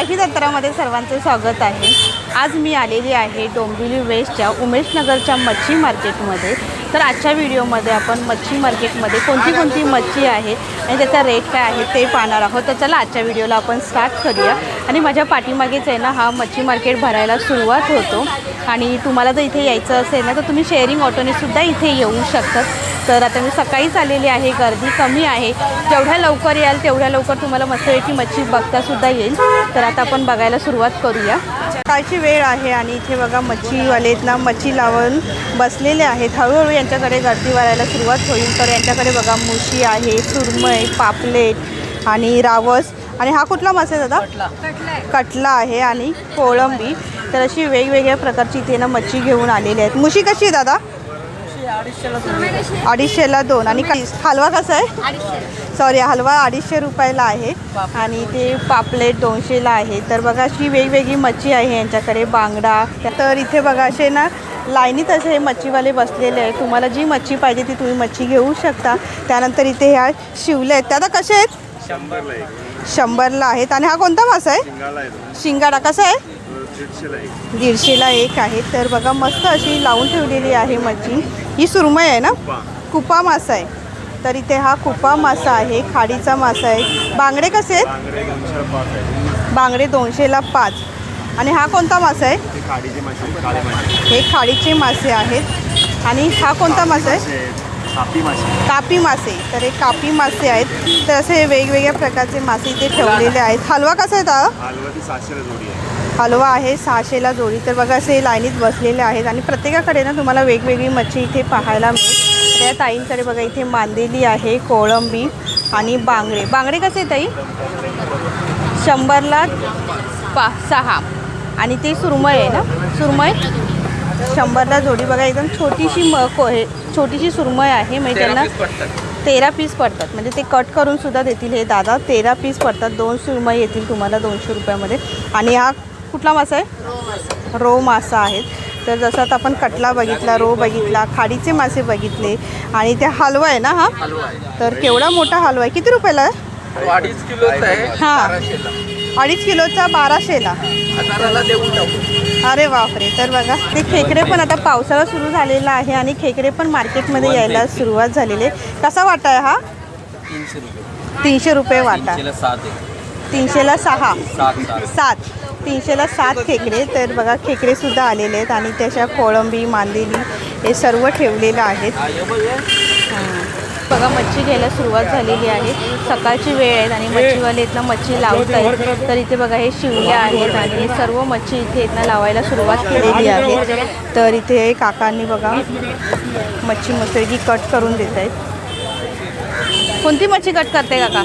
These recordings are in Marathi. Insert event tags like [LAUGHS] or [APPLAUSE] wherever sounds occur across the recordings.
काही जत्रामध्ये सर्वांचं स्वागत आहे. आज मी आलेली आहे डोंबिवली वेस्टच्या उमेशनगरच्या मच्छी मार्केटमध्ये. तर आजच्या व्हिडिओमध्ये आपण मच्छी मार्केटमध्ये कोणती कोणती मच्छी आहे आणि त्याचा रेट काय आहे ते पाहणार आहोत. तर चला आजच्या व्हिडिओला आपण स्टार्ट करूया. आणि माझ्या पाठीमागेच आहे ना हा मच्छी मार्केट भरायला सुरुवात होतो. आणि तुम्हाला जर इथे यायचं असेल ना तर तुम्ही शेअरिंग ऑटोने सुद्धा इथे येऊ शकतात तर आता मी सकाळीच आलेली आहे गर्दी कमी आहे. जेवढ्या लवकर याल तेवढ्या लवकर तुम्हाला मस्तपैकी मच्छी बघता सुद्धा येईल. तर आता आपण बघायला सुरुवात करूया. सकाळची वेळ आहे आणि इथे बघा मच्छीवाले ना मच्छी लावून बसलेले आहेत. हळूहळू यांच्याकडे गर्दी वाढायला सुरुवात होईल. तर यांच्याकडे बघा मुशी आहे सुरमई पापलेट आणि रावस. आणि हा कुठला मासा आहे दादा? कटला आहे आणि कोळंबी. तर अशी वेगवेगळ्या प्रकारची इथे ना मच्छी घेऊन आलेली आहेत. मुशी कशी आहे दादा? अडीचशेला दोन. आणि काय? हलवा कसा आहे? सॉरी हलवा अडीचशे रुपयाला आहे. आणि ते पापलेट दोनशेला आहे. तर बघा अशी वेगवेगळी मच्छी आहे यांच्याकडे बांगडा. तर इथे बघा असे ना लाईनीत असे हे मच्छीवाले बसलेले आहेत. तुम्हाला जी मच्छी पाहिजे ती तुम्ही मच्छी घेऊ शकता. त्यानंतर इथे ह्या शिवले आहेत. त्या आता कसे आहेत? शंभरला आहेत. आणि हा कोणता मासा आहे? आहे शिंगाडा. कसा आहे? दीडशेला एक आहे. तर बघा मस्त अशी लावून ठेवलेली आहे मच्छी. ही सुरमई आहे ना? कुपा. मासा आहे. तर इथे हा कुपा मासा आहे खाडीचा मासा आहे. बांगडे कसे आहेत? बांगडे दोनशेला पाच आणि हा कोणता मासा आहे? हे खाडीचे मासे आहेत आणि हा कोणता मासा आहे? सापी मासे कापी मासे. तर हे कापी मासे आहेत. तर असे वेगवेगळ्या प्रकारचे मासे इथे ठेवलेले आहेत. हलवा कसा आहे हलवा ती सातशेला जोडी आहे. हलवा आहे सहाशेला जोडी. तर बघा असे लाईनीत बसलेले आहेत आणि प्रत्येकाकडे ना तुम्हाला वेगवेगळी मच्छी इथे पाहायला मिळेल. त्या ताईंकडे बघा इथे मांदेली आहे कोळंबी आणि बांगडे. बांगडे कसे ताई? शंभरला पा सहा. आणि ते सुरमई आहे ना? सुरमई? शंभरला जोडी. बघा एकदम छोटीशी म को हे छोटीशी सुरमई आहे. म्हणजे त्यांना तेरा पीस पडतात. म्हणजे ते कट करून सुद्धा देतील हे दादा. तेरा पीस पडतात. दोन सुरमई येतील तुम्हाला दोनशे रुपयामध्ये. आणि हा कुठला मासा आहे? रो मासा आहेत. तर जसं आता आपण कटला बघितला रो बघितला खाडीचे मासे बघितले आणि ते हलवा आहे ना हा? तर केवढा मोठा हलवा आहे? किती रुपयाला आहे? अडीच किलोचा आहे. हा. अडीच किलोचा बाराशेला. अरे बापरे. तर बघा ते खेकडे पण आता पावसाळा सुरू झालेला आहे आणि खेकडे पण मार्केटमध्ये यायला सुरुवात झालेली आहे. कसा वाटा आहे हा? तीनशे रुपये. वाटा. तीनशेला सहा. सात. तीनशेला सात खेकडे तर बघा खेकडे सुद्धा आलेले आहेत आणि त्याच्या कोळंबी मांदेली हे सर्व ठेवलेलं आहेत. बघ, मच्छी घ्यायला सुरुवात झालेली आहे. सकाळची वेळ आहेत आणि मच्छीवाले आहेत ना मच्छी लावत आहेत तर इथे बघा हे शिवल्या आहेत आणि हे सर्व मच्छी इथे आहेत ना लावायला सुरुवात केलेली आहे. तर इथे काकांनी बघा मच्छी मस्तपैकी कट करून देत आहेत कोणती मच्छी कट करते काका?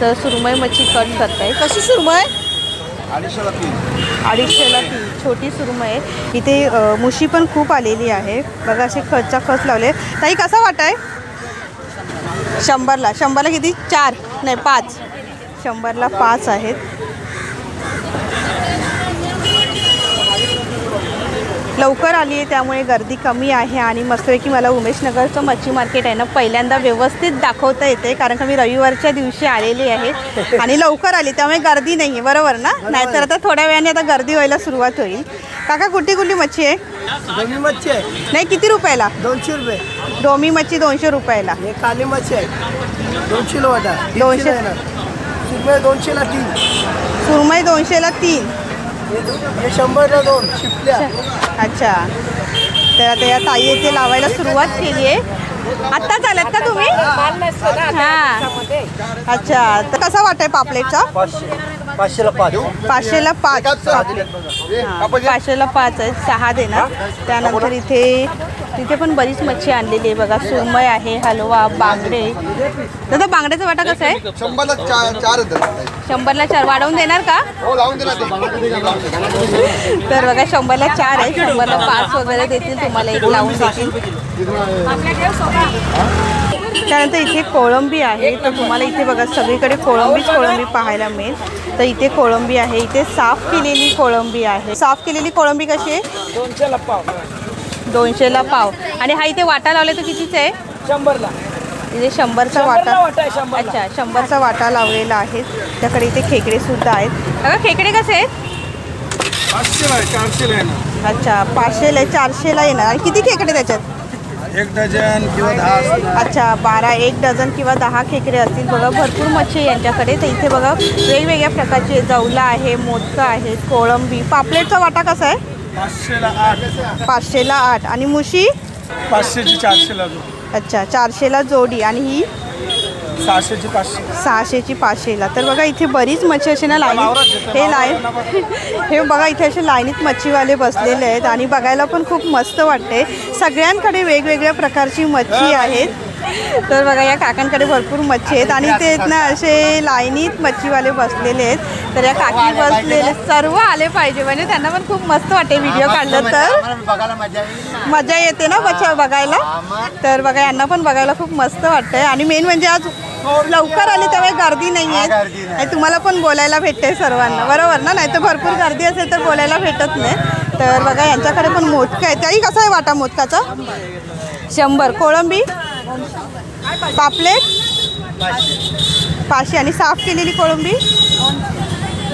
तर सुरमई मच्छी कट करताय कशी सुरमई? अडीचशेला तीन. अडीचशेला ती छोटी सुरमय आहे. इथे मुशी पण खूप आलेली आहे. बघा असे खतचा खत लावले. ताई कसा वाटाय शंभरला. शंभरला किती? चार. नाही पाच. शंभरला पाच आहेत. लवकर आली आहे त्यामुळे गर्दी कमी आहे आणि मस्तपैकी मला उमेशनगरचं मच्छी मार्केट आहे ना पहिल्यांदा व्यवस्थित दाखवता येते कारण का मी रविवारच्या दिवशी आलेली आहे आणि लवकर आली त्यामुळे गर्दी नाही आहे बरोबर ना? नाहीतर आता थोड्या वेळाने आता गर्दी व्हायला सुरुवात होईल. काका कुठली कुठली मच्छी आहे? दोन्ही मच्छी आहे. नाही किती रुपयाला? दोनशे रुपये. डोमी मच्छी दोनशे रुपयाला. हे काली मच्छी आहे. दोनशेला वाटा दोनशे. दोनशेला तीन. सुरमई दोनशेला तीन. हे शंभरला दोन शिपल्या अच्छा. तर आता या ताई येथे लावायला सुरुवात केली आहे आत्ताच आलात का तुम्ही? हां. अच्छा. तर कसा वाटाय पापलेटचा? पाचशे पाचशेला पाच. पाचशेला पाच. हां, पाचशेला पाच आहेत सहा देणार. त्यानंतर इथे तिथे पण बरीच मच्छी आणलेली आहे बघा. सुरमई आहे हलवा बांगडे. दादा बांगड्याचा वाटा कसा आहे? शंभरला चार. शंभरला चार. वाढवून देणार का? हो लावून तर बघा शंभरला चार आहे. शंभरला पाच वगैरे देतील तुम्हाला एक लावून देतील. त्यानंतर इथे कोळंबी आहे. तर तुम्हाला इथे बघा सगळीकडे कोळंबीच कोळंबी पाहायला मिळेल. तर इथे कोळंबी आहे. इथे साफ केलेली कोळंबी आहे. साफ केलेली कोळंबी कशी आहे? दोनशेला पाव. आणि हा इथे वाटा लावले तर कितीच आहे? शंभरला. इथे शंभरचा वाटा. अच्छा शंभरचा वाटा लावलेला आहे. त्याकडे इथे खेकडे सुद्धा आहेत. बघा खेकडे कसे आहेत? अच्छा पाचशेला आहे चारशेला येणार. आणि किती खेकडे त्याच्यात? एक डझन किंवा दहा. अच्छा बारा एक डझन किंवा दहा खेकडे असतील. बघा भरपूर मच्छी आहे यांच्याकडे. तर इथे बघा वेगवेगळ्या प्रकारचे जवला आहे मोदकं आहे कोळंबी. पापलेटचा वाटा कसा आहे? पाचशेला आठ. पाचशेला आठ. आणि मुशी? पाचशेची चारशेला दोन अच्छा चारशेला जोडी. आणि ही? सहाशेची पाचशे. सहाशेची पाचशेला. तर बघा इथे बरीच मच्छी अशी ना लाईनीत हे लाईन [LAUGHS] हे बघा इथे असे लाईनीत मच्छीवाले बसलेले आहेत. आणि बघायला पण खूप मस्त वाटते. सगळ्यांकडे वेगवेगळ्या प्रकारची मच्छी आहेत. तर बघा या काकांकडे भरपूर मच्छी आहेत आणि ते ना असे लाईनीत मच्छीवाले बसलेले आहेत. तर या काकी बसलेले सर्व आले पाहिजे. म्हणजे त्यांना पण खूप मस्त वाटते व्हिडिओ काढलं तर. मजा येते ना बच्चा बघायला? तर बघा यांना पण बघायला खूप मस्त वाटतंय. आणि मेन म्हणजे आज लवकर आली त्यामुळे गर्दी नाही हा, आहे. आणि तुम्हाला पण बोलायला भेटते सर्वांना. बरोबर ना? नाही तर भरपूर गर्दी असेल तर बोलायला भेटत नाही. तर बघा यांच्याकडे पण मोदका आहे त्याही कसा आहे वाटा मोदकाचा? शंभर. कोळंबी? पापलेट? पाचशे. आणि साफ केलेली कोळंबी?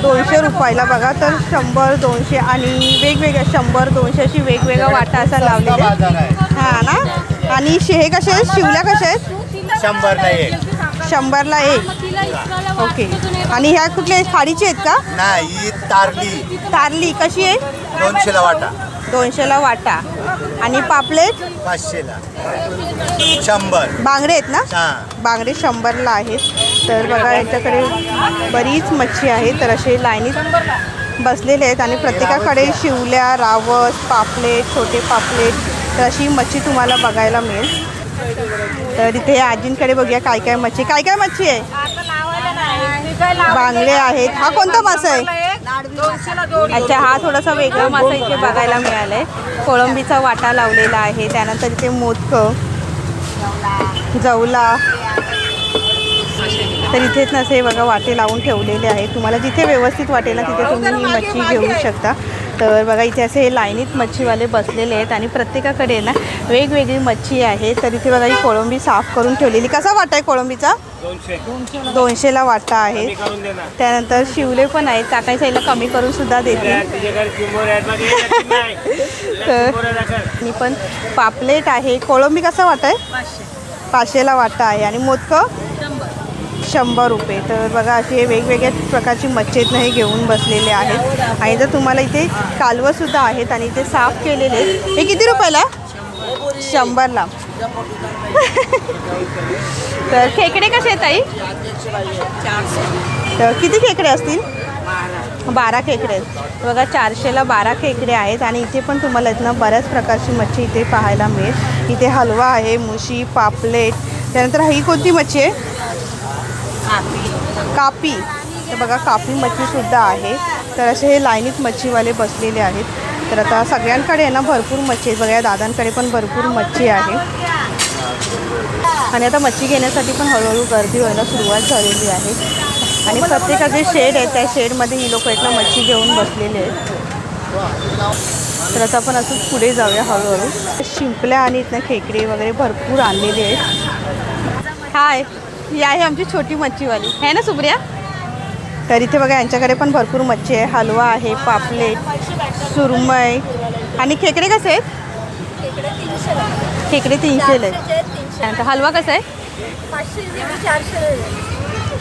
दोनशे रुपयाला बघा तर शंभर दोनशे आणि वेगवेगळ्या शंभर दोनशे अशी वेगवेगळा वाटा असा लावलेला हां ना? आणि शेहे कसे आहेत? शिवल्या कशा आहेत? शंभरला एक. शंभरला एक. ओके. आणि ह्या कुठल्या खाडीचे आहेत का? नाही ही तारली. तारली कशी आहे? दोनशेला वाटा. दोनशेला वाटा. आणि पापलेट? पाचशेला. शंभर. बांगडे आहेत ना? हा. बांगडे शंभरला आहेत. तर बघा यांच्याकडे बरीच मच्छी आहे तर असे लाईनीत बसलेले आहेत आणि प्रत्येकाकडे शिवल्या रावस पापलेट छोटे पापलेट तर अशी मच्छी तुम्हाला बघायला मिळेल. तर इथे आजींकडे बघूया काय काय मच्छी. काय काय मच्छी आहे? बांगडे आहेत. हा कोणता मासा आहे? अच्छा हा थोडासा वेगळा मासा इथे बघायला मिळाला आहे कोळंबीचा वाटा लावलेला आहे. त्यानंतर इथे मोदकं जवला. तर इथेच नसे बघा वाटे लावून ठेवलेले आहेत. तुम्हाला जिथे व्यवस्थित वाटेल ना तिथे तुम्ही ही मच्छी घेऊ शकता. तर बघा इथे असे हे लाईनीत मच्छीवाले बसलेले आहेत आणि प्रत्येकाकडे ना वेगवेगळी मच्छी आहे तर इथे बघा ही कोळंबी साफ करून ठेवलेली. कसा वाटा आहे कोळंबीचा? दोनशेला वाटा आहे. त्यानंतर शिवले पण आहेत. काकाई साईडला कमी करून सुद्धा देतील [LAUGHS] तर आणि पण पापलेट आहे. कोळंबी कसा वाटा आहे? पाचशेला वाटा आहे. आणि मोदकं? शंभर रुपये. तर बघा असे वेगवेगळ्या प्रकारची मच्छी हे घेऊन बसलेले आहेत. आणि जर तुम्हाला इथे कालवंसुद्धा आहेत आणि इथे साफ केलेले आहेत हे किती रुपयाला? शंभरला. [LAUGHS] तर खेकडे कसे आहेत ताई? तर किती खेकडे असतील? बारा खेकडे आहेत. बघा चारशेला बारा खेकडे आहेत आणि इथे पण तुम्हाला इथनं बऱ्याच प्रकारची मच्छी इथे पाहायला मिळेल. इथे हलवा आहे मुशी पापलेट त्यानंतर ही कोणती मच्छी आहे? कापी. तर बघा कापी मच्छीसुद्धा आहे. तर असे हे लाईनीत मच्छीवाले बसलेले आहेत. तर आता सगळ्यांकडे आहे ना भरपूर मच्छी आहे बघा दादांकडे पण भरपूर मच्छी आहे. आणि आता मच्छी घेण्यासाठी पण हळूहळू गर्दी व्हायला सुरुवात झालेली आहे. आणि प्रत्येकाचे शेड आहे त्या शेडमध्ये ही लोक आहेत ना मच्छी घेऊन बसलेले आहेत. तर आता आपण असंच पुढे जाऊया हळूहळू. शिंपल्या आणि इथनं खेकडे वगैरे भरपूर आणलेले आहेत. हाय. ही आहे आमची छोटी मच्छीवाली. आहे ना सुप्रिया? तर इथे बघा यांच्याकडे पण भरपूर मच्छी आहे. हलवा आहे पापलेट सुरमई. आणि खेकडे कसे आहेत? खेकडे तीनशेला आहेत हलवा कसा आहे?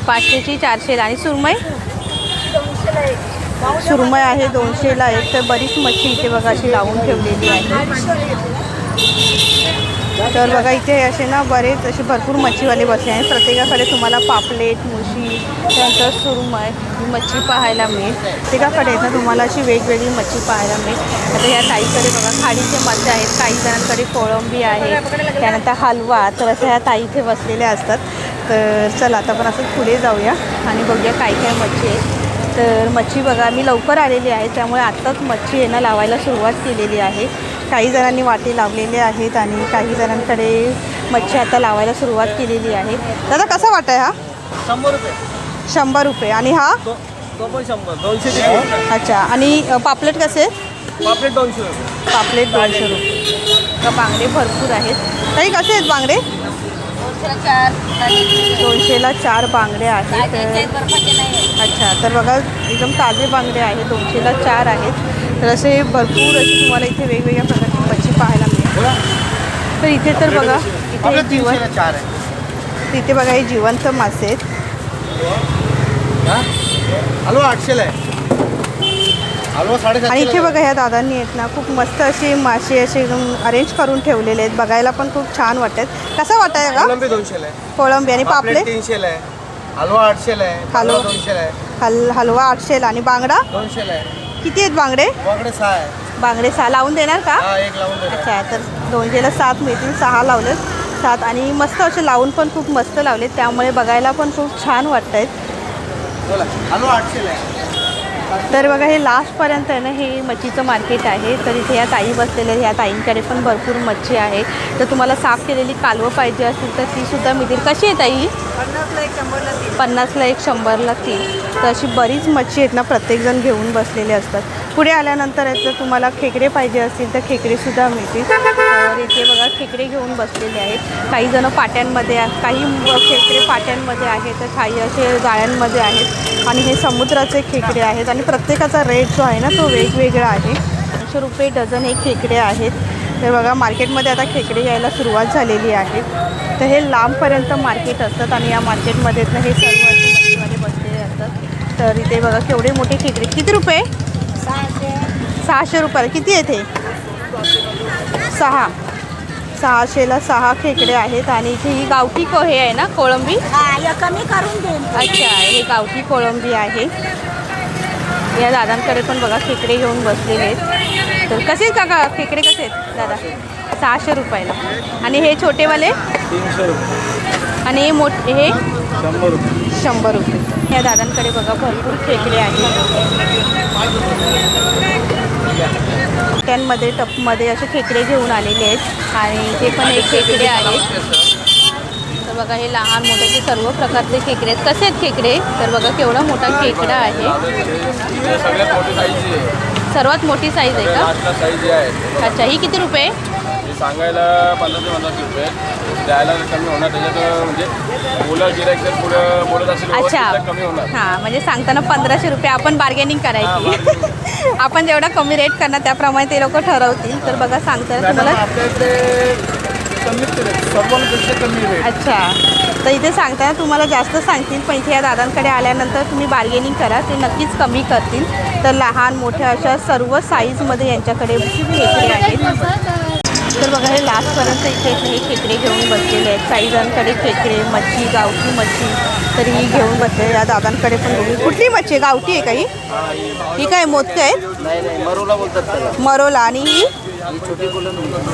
पाचशेची चारशेला आणि सुरमई? सुरमई आहे दोनशेला एक. तर बरीच मच्छी इथे बघा अशी लावून ठेवलेली आहे. तर बघा इथे असे ना बरेच असे भरपूर मच्छीवाले बसले आहेत. प्रत्येकाकडे तुम्हाला पापलेट मुशी त्यानंतर सुरमय मच्छी पाहायला मिळेल. प्रत्येकाकडे ना तुम्हाला अशी वेगवेगळी मच्छी पाहायला मिळेल. आता या ताईकडे बघा खाडीचे मच्छी आहेत काही जणांकडे कोळंबी आहे त्यानंतर हलवा तर अशा ह्या ताई इथे बसलेल्या असतात. तर चला आता आपण असं पुढे जाऊया आणि बघूया काय काय मच्छी आहे तर मच्छी बघा मी लवकर आलेली आहे त्यामुळे आत्ताच मच्छी येणं लावायला सुरुवात केलेली आहे. काही जणांनी वाटे लावलेले आहेत आणि काही जणांकडे मच्छी आता लावायला सुरुवात केलेली आहे. दादा कसा वाटा आहे हा? शंभर रुपये. शंभर रुपये. आणि हा? दोनशे रुपये. अच्छा. आणि पापलेट कसे? पापलेट दोनशे रुपये. पापलेट दोनशे रुपये. बांगडे भरपूर आहेत. काही कसे आहेत बांगडे? दोनशेला चार बांगडे आहेत. अच्छा तर बघा एकदम ताजे बांगडे आहेत. दोनशेला चार आहेत. तर असे भरपूर असे तुम्हाला इथे वेगवेगळ्या प्रकारची मच्छी पाहायला मिळेल तर इथे तर बघा इथे जीवन चार आहे. तिथे बघा हे जिवंत मासे आहेत. हलवा आठशेला आहे. आणि इथे बघा ह्या दादांनी आहेत ना खूप मस्त असे मासे असे अरेंज करून ठेवलेले आहेत. बघायला पण खूप छान वाटतात. कसं वाटाय का दोनशेला आहे. कोळंबी आणि पापलेट पापलेट? तीनशेला आहे. हलवा आठशेला आहे. हलवा. हलवा. दोनशेला आहे. हल हलवा आठशेला. आणि बांगडा? दोनशेला आहे. किती आहेत बांगडे? वाकडे सहा आहे. बांगडे सहा. लावून देणार का? एक लावून देणार. अच्छा तर दोनशेला सात मिळतील. सहा लावलेत. सात आणि मस्त असे लावून पण खूप मस्त लावलेत. त्यामुळे बघायला पण खूप छान वाटत आहेत हलवा आठशेला आहे. तर बघा हे लास्टपर्यंत आहे ना हे मच्छीचं मार्केट आहे. तर इथे या ताई बसलेल्या आहेत. या ताईंकडे पण भरपूर मच्छी आहे. तर तुम्हाला साफ केलेली कालवं पाहिजे असतील तर ती सुद्धा मिळतील. कशी आहे ताई? पन्नासला एक शंभरला तीन. तर अशी बरीच मच्छी आहेत ना प्रत्येकजण घेऊन बसलेले असतात. पुढे आल्यानंतर तर तुम्हाला खेकडे पाहिजे असतील तर खेकडेसुद्धा मिळतील. तर इथे बघा खेकडे घेऊन बसलेले आहेत. काही जण पाट्यांमध्ये काही खेकडे पाट्यांमध्ये आहेत. तर काही असे जाळ्यांमध्ये आहेत. आणि हे समुद्राचे खेकडे आहेत. आणि प्रत्येकाचा रेट जो आहे ना तो वेगवेगळा आहे. दोनशे रुपये डझन हे खेकडे आहेत. तर बघा मार्केटमध्ये आता खेकडे यायला सुरुवात झालेली आहे. तर हे लांबपर्यंत मार्केट असतात आणि या मार्केटमध्ये ना हे सर्व बसलेले असतात. तर इथे बघा केवढे मोठे खेकडे. किती रुपये? सहाशे. रुपये किती हे? सहा. सहाशेला सहा खेकडे आहेत आणि इथे ही गावठी को हे आहे ना कोळंबी? कमी करून अच्छा हे गावठी कोळंबी आहे. या दादांकडे पण बघा खेकडे घेऊन बसलेले आहेत. तर कसे आहेत काका? खेकडे कसे आहेत? दादा सहाशे रुपयाला. आणि हे छोटेवाले? आणि हे मोठे हे? शंभर रुपये. शंभर रुपये. या दादांकडे बघा भरपूर खेकडे आहेत. त्यांमध्ये टपमध्ये असे खेकडे घेऊन आलेले आहेत. आणि इथे पण एक खेकडे आहेत. बघा हे लहान मोठे ते सर्व प्रकारचे खेकडे आहेत. कसे आहेत खेकडे? तर बघा केवढा मोठा खेकडा आहे. सर्वात मोठी साईज आहे का? अच्छा ही किती रुपये? सांगायला पंधरा ते पन्नास रुपये. द्यायला कमी होणार त्याच्यात म्हणजे बोला गिरायक जर पुढं बोलत असेल अच्छा. कमी होणार. हां म्हणजे सांगताना पंधराशे रुपये आपण बार्गेनिंग करायची. आपण जेवढा कमी रेट करणार त्याप्रमाणे ते लोक ठरवतील. तर बघा सांगताना तुम्हाला सर्वांपेक्षा कमी रेट अच्छा. तर इथे सांगताना तुम्हाला जास्त सांगतील पण इथे या दादांकडे आल्यानंतर तुम्ही बार्गेनिंग करा ते नक्कीच कमी करतील. तर लहान मोठ्या अशा सर्व साईजमध्ये यांच्याकडे खेकडे आहेत तर बघा हे लास्टपर्यंत इथे हे खेकडे घेऊन बसलेले आहेत. काही जणांकडे खेकडे मच्छी गावठी मच्छी तर ही घेऊन बसले या दादांकडे पण बघू. कुठली मच्छी आहे? गावठी आहे काही ही? काय मोजके आहेत? नाही नाही मरोला बोलतात मरोला. आणि ही?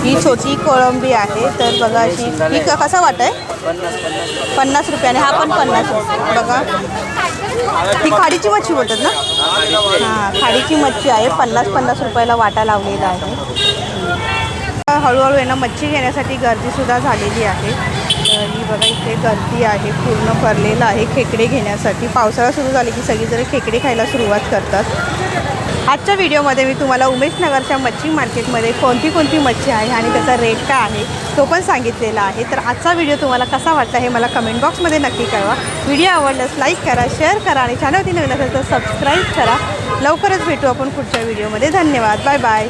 ही छोटी कोळंबी आहे. तर बघा अशी ही क- कसा वाट आहे? पन्नास रुपयाने. हा पण पन्नास बघा. ही खाडीची मच्छी बोलतात ना? हां खाडीची मच्छी आहे. पन्नास पन्नास रुपयाला वाटा लावलेला आहे. हळूहळू आहे ना मच्छी घेण्यासाठी गर्दीसुद्धा झालेली आहे. तर ही बघा इथे गर्दी आहे. पूर्ण भरलेलं आहे. खेकडे घेण्यासाठी. पावसाळा सुरू झाले की सगळीजण खेकडे खायला सुरुवात करतात. आजच्या व्हिडिओमध्ये मी तुम्हाला उमेशनगरच्या मच्छी मार्केटमध्ये कोणती कोणती मच्छी आहे आणि त्याचा रेट काय आहे तो पण सांगितलेला आहे. तर आजचा व्हिडिओ तुम्हाला कसा वाटला हे मला कमेंट बॉक्समध्ये नक्की कळवा. व्हिडिओ आवडल्यास लाईक करा शेअर करा आणि चॅनलवरती नवीन असेल तर सबस्क्राईब करा. लवकरच भेटू आपण पुढच्या व्हिडिओमध्ये. धन्यवाद. Bye bye